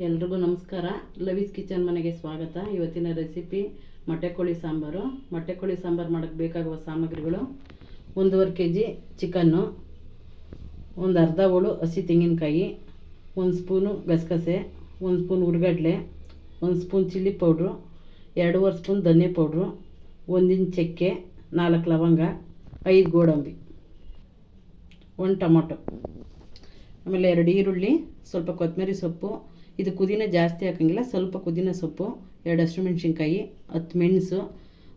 ಎಲ್ರಿಗೂ ನಮಸ್ಕಾರ. ಲವೀಸ್ ಕಿಚನ್ ಮನೆಗೆ ಸ್ವಾಗತ. ಇವತ್ತಿನ ರೆಸಿಪಿ ಮೊಟ್ಟೆ ಕೋಳಿ ಸಾಂಬಾರು. ಮೊಟ್ಟೆ ಕೋಳಿ ಸಾಂಬಾರು ಮಾಡೋಕ್ಕೆ ಬೇಕಾಗುವ ಸಾಮಗ್ರಿಗಳು ಒಂದೂವರೆ ಕೆ ಜಿ ಚಿಕನ್ನು, ಒಂದು ಅರ್ಧ ಹೋಳು ಹಸಿ ತೆಂಗಿನಕಾಯಿ, ಒಂದು ಸ್ಪೂನು ಗಸಗಸೆ, ಒಂದು ಸ್ಪೂನ್ ಹುರ್ಗಡ್ಲೆ ಒಂದು ಸ್ಪೂನ್ ಚಿಲ್ಲಿ ಪೌಡ್ರು, ಎರಡೂವರೆ ಸ್ಪೂನ್ ಧನ್ಯ ಪೌಡ್ರು ಒಂದಿನ ಚಕ್ಕೆ, ನಾಲ್ಕು ಲವಂಗ, ಐದು ಗೋಡಂಬಿ, ಒಂದು ಟೊಮೊಟೊ, ಆಮೇಲೆ ಎರಡು ಈರುಳ್ಳಿ, ಸ್ವಲ್ಪ ಕೊತ್ತಂಬರಿ ಸೊಪ್ಪು ಇದು ಕುದಿನ ಜಾಸ್ತಿ ಹಾಕಂಗಿಲ್ಲ, ಸ್ವಲ್ಪ ಕುದಿನ ಸೊಪ್ಪು ಎರಡು ಹಸಿರು ಮೆಣಸಿನ್ಕಾಯಿ, ಹತ್ತು ಮೆಣಸು,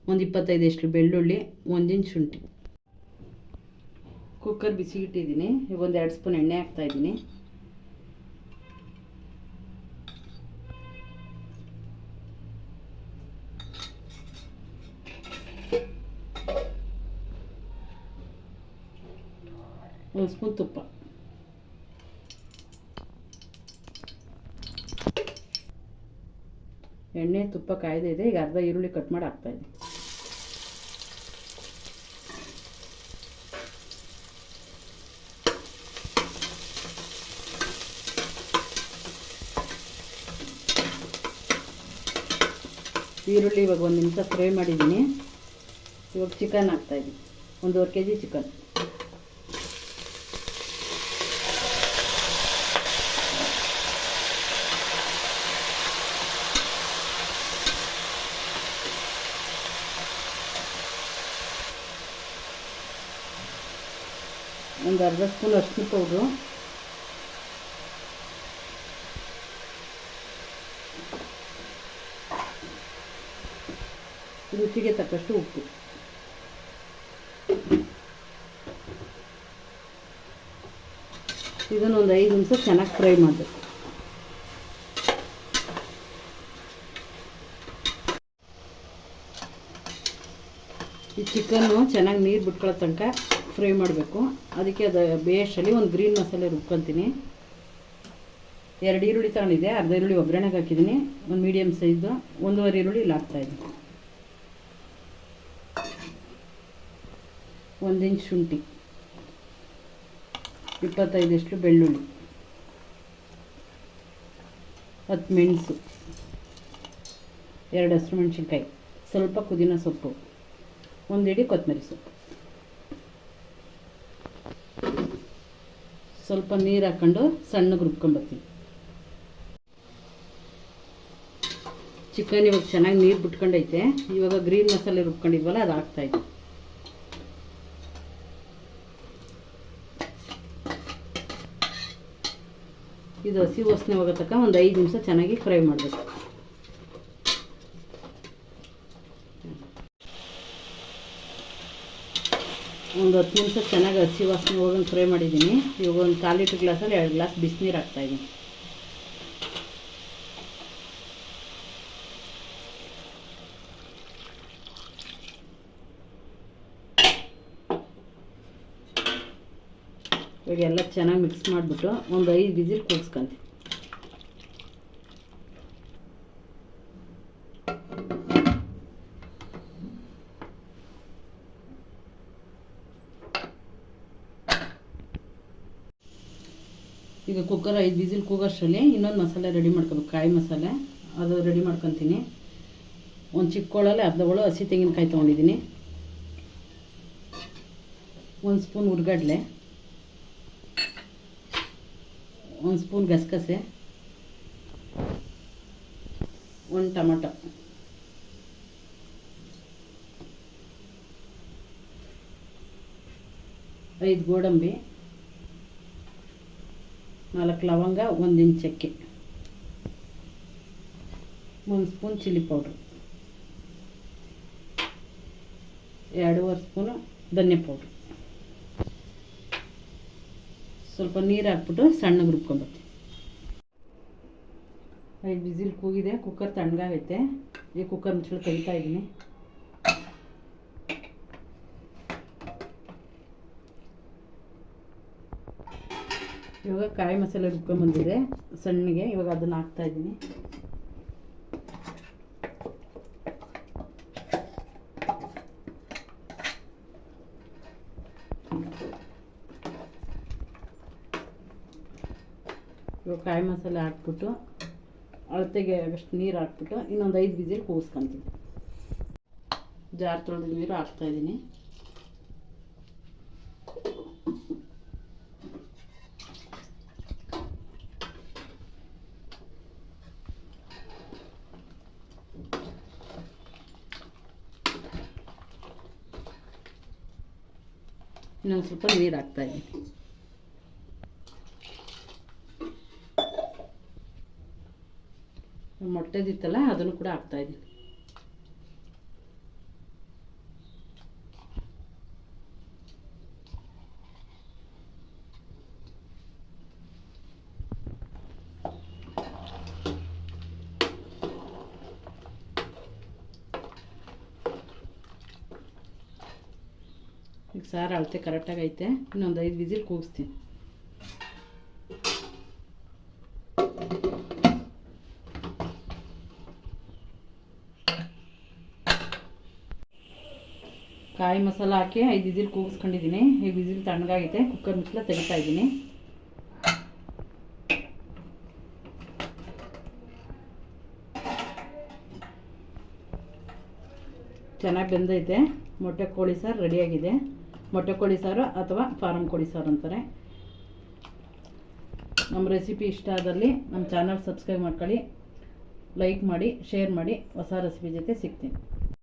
ಒಂದು ಇಪ್ಪತ್ತೈದು ಎಷ್ಟು ಬೆಳ್ಳುಳ್ಳಿ ಒಂದಿಂಚು ಶುಂಠಿ. ಕುಕ್ಕರ್ ಬಿಸಿ ಇಟ್ಟಿದ್ದೀನಿ, ಒಂದು ಎರಡು ಸ್ಪೂನ್ ಎಣ್ಣೆ ಹಾಕ್ತಾಯಿದ್ದೀನಿ ಒಂದು ಸ್ಪೂನ್ ತುಪ್ಪ. ಎಣ್ಣೆ, ತುಪ್ಪ, ಕಾಯ್ದೆ ಇದೆ. ಈಗ ಅರ್ಧ ಈರುಳ್ಳಿ ಕಟ್ ಮಾಡಿ ಹಾಕ್ತಾಯಿದ್ದೀನಿ ಈರುಳ್ಳಿ ಇವಾಗ ಒಂದು ನಿಮಿಷ ಫ್ರೈ ಮಾಡಿದ್ದೀನಿ. ಇವಾಗ ಚಿಕನ್ ಹಾಕ್ತಾಯಿದ್ದೀನಿ ಒಂದೂವರೆ ಕೆ ಜಿ ಚಿಕನ್ ಒಂದು ಅರ್ಧ ಸ್ಪೂನ್ ಅರಿಶಿನ ಪೌಡ್ರು. ರುಚಿಗೆ ತಕ್ಕಷ್ಟು ಉಪ್ಪು. ಇದನ್ನು ಒಂದು ಐದು ನಿಮಿಷ ಚೆನ್ನಾಗಿ ಫ್ರೈ ಮಾಡಬೇಕು. ಈ ಚಿಕನ್ನು ಚೆನ್ನಾಗಿ ನೀರು ಬಿಟ್ಕೊಳ್ಳೋ ತನಕ ಫ್ರೈ ಮಾಡಬೇಕು. ಅದಕ್ಕೆ ಅದು ಬೇಷಲ್ಲಿ ಒಂದು ಗ್ರೀನ್ ಮಸಾಲೆ ರುಬ್ಕೊತೀನಿ. ಎರಡು ಈರುಳ್ಳಿ ತಗೊಂಡಿದ್ದೆ, ಅರ್ಧ ಈರುಳ್ಳಿ ಒಗ್ಗರಣೆಗೆ ಹಾಕಿದ್ದೀನಿ. ಒಂದು ಮೀಡಿಯಮ್ ಸೈಜು ಒಂದೂವರೆ ಈರುಳ್ಳಿ ಇಲ್ಲಿ ಹಾಕ್ತಾಯಿದ್ದೀನಿ ಒಂದು ಇಂಚ್ ಶುಂಠಿ. ಇಪ್ಪತ್ತೈದಷ್ಟು ಬೆಳ್ಳುಳ್ಳಿ. ಹತ್ತು ಮೆಣಸು ಎರಡು ಹಸಿರು ಮೆಣಸಿನ್ಕಾಯಿ. ಸ್ವಲ್ಪ ಪುದೀನ ಸೊಪ್ಪು. ಒಂದು ಇಡೀ ಕೊತ್ತಂಬರಿ ಸೊಪ್ಪು. ಸ್ವಲ್ಪ ನೀರು ಹಾಕ್ಕೊಂಡು ಸಣ್ಣಗೆ ರುಬ್ಕೊಂಬರ್ತೀನಿ ಚಿಕನ್ ಇವಾಗ ಚೆನ್ನಾಗಿ ನೀರು ಬಿಟ್ಕೊಂಡೈತೆ. ಇವಾಗ ಗ್ರೀನ್ ಮಸಾಲೆ ರುಬ್ಕೊಂಡಿದ್ವಲ್ಲ ಅದು ಹಾಕ್ತಾಯಿದ್ದೆ ಇದು ಹಸಿ ವಾಸನೆ ಹೋಗೋ ತಕ್ಕ ಒಂದು ಐದು ನಿಮಿಷ ಚೆನ್ನಾಗಿ ಫ್ರೈ ಮಾಡಬೇಕು. ಒಂದು ಹತ್ತು ನಿಮಿಷ ಚೆನ್ನಾಗಿ ಹಸಿ ವಾಸನೆ ಹೋಗಂಗೆ ಫ್ರೈ ಮಾಡಿದ್ದೀನಿ. ಇವಾಗ ಒಂದು ಕಾಲು ಲೀಟ್ರ್ ಗ್ಲಾಸಲ್ಲಿ ಎರಡು ಗ್ಲಾಸ್ ಬಿಸಿನೀರು ಹಾಕ್ತಾಯಿದ್ದೀನಿ ಇವಾಗ ಎಲ್ಲ ಚೆನ್ನಾಗಿ ಮಿಕ್ಸ್ ಮಾಡಿಬಿಟ್ಟು ಒಂದು ಐದು ಬಿಸಿಲ್ ಕೂಗಿಸ್ಕೊಂತೀನಿ ಈಗ ಕುಕ್ಕರ್ ಐದು ಬಿಸಿಲ್ ಕೂಗೋಷ್ಟರಲ್ಲಿ ಇನ್ನೊಂದು ಮಸಾಲೆ ರೆಡಿ ಮಾಡ್ಕೋಬೇಕು. ಕಾಯಿ ಮಸಾಲೆ, ಅದು ರೆಡಿ ಮಾಡ್ಕೊತೀನಿ. ಒಂದು ಚಿಕ್ಕೋಳಲ್ಲಿ ಅರ್ಧ ಒಳು ಹಸಿ ತೆಂಗಿನಕಾಯಿ ತೊಗೊಂಡಿದ್ದೀನಿ. ಒಂದು ಸ್ಪೂನ್ ಹುರ್ಗಡ್ಲೆ ಒಂದು ಸ್ಪೂನ್ ಗಸಗಸೆ. ಒಂದು ಟೊಮಟೊ. ಐದು ಗೋಡಂಬಿ. ನಾಲ್ಕು ಲವಂಗ, ಒಂದು ಇಂಚ್ ಚಕ್ಕೆ ಒಂದು ಸ್ಪೂನ್ ಚಿಲ್ಲಿ ಪೌಡ್ರು. ಎರಡೂವರೆ ಸ್ಪೂನು ಧನಿಯಾ ಪೌಡ್ರು. ಸ್ವಲ್ಪ ನೀರು ಹಾಕ್ಬಿಟ್ಟು ಸಣ್ಣಗೆ ರುಬ್ಕೊಂಬರ್ತೀನಿ. ಐದು ಬಿಸಿಲು ಕೂಗಿದೆ ಕುಕ್ಕರ್ ತಣ್ಣಗಾಗೈತೆ. ಈ ಕುಕ್ಕರ್ ಮುಚ್ಚಳು ಕಲಿತಾ ಇದ್ದೀನಿ. ಇವಾಗ ಕಾಯಿ ಮಸಾಲೆ ರುಬ್ಕೊಂಬಂದಿದೆ ಸಣ್ಣಗೆ, ಇವಾಗ ಅದನ್ನು ಹಾಕ್ತಾ ಇದ್ದೀನಿ. ಇವಾಗ ಕಾಯಿ ಮಸಾಲೆ ಹಾಕ್ಬಿಟ್ಟು, ಅಳತೆಗೆ ಅಷ್ಟು ನೀರು ಹಾಕ್ಬಿಟ್ಟು ಇನ್ನೊಂದು ಐದು ವಿಸಿಲ್ ಕೂಗಿಸ್ಕೊಂತೀನಿ. ಜಾರ್ ತೊಳೆದ ನೀರು ಹಾಕ್ತಾಯಿದ್ದೀನಿ ಇನ್ನೊಂದು ಸ್ವಲ್ಪ ನೀರು ಹಾಕ್ತಾಯಿದ್ದೀನಿ ಮೊಟ್ಟೆದಿತ್ತಲ್ಲ ಅದನ್ನು ಕೂಡ ಹಾಕ್ತಾಯಿದ್ದೀನಿ ಸಾರು ಅಳತೆ ಕರೆಕ್ಟಾಗಿ ಐತೆ. ಇನ್ನೊಂದು ಐದು ವಿಸಿಲ್ ಕೂಗಿಸ್ತೀನಿ. ಕಾಯಿ ಮಸಾಲ ಹಾಕಿ ಐದು ವಿಸಿಲ್ ಕೂಗಿಸ್ಕೊಂಡಿದ್ದೀನಿ. ಈಗ ವಿಸಿಲ್ ತಣ್ಣಗಾಗೈತೆ. ಕುಕ್ಕರ್ ಮುಚ್ಚಲ ತೆಗಿತಾ ಇದ್ದೀನಿ. ಚೆನ್ನಾಗಿ ಬೆಂದೈತೆ. ಮೊಟ್ಟೆ ಕೋಳಿ ಸಾರು ರೆಡಿಯಾಗಿದೆ ಮೊಟ್ಟೆ ಕೋಳಿ ಸಾರು ಅಥವಾ ಫಾರಂ ಕೋಳಿ ಸಾರು ಅಂತಾರೆ. ನಮ್ಮ ರೆಸಿಪಿ ಇಷ್ಟ ಆದಲ್ಲಿ ನಮ್ಮ ಚಾನಲ್ ಸಬ್ಸ್ಕ್ರೈಬ್ ಮಾಡ್ಕೊಳ್ಳಿ, ಲೈಕ್ ಮಾಡಿ, ಶೇರ್ ಮಾಡಿ, ಹೊಸ ರೆಸಿಪಿ ಜೊತೆ ಸಿಗ್ತೀನಿ.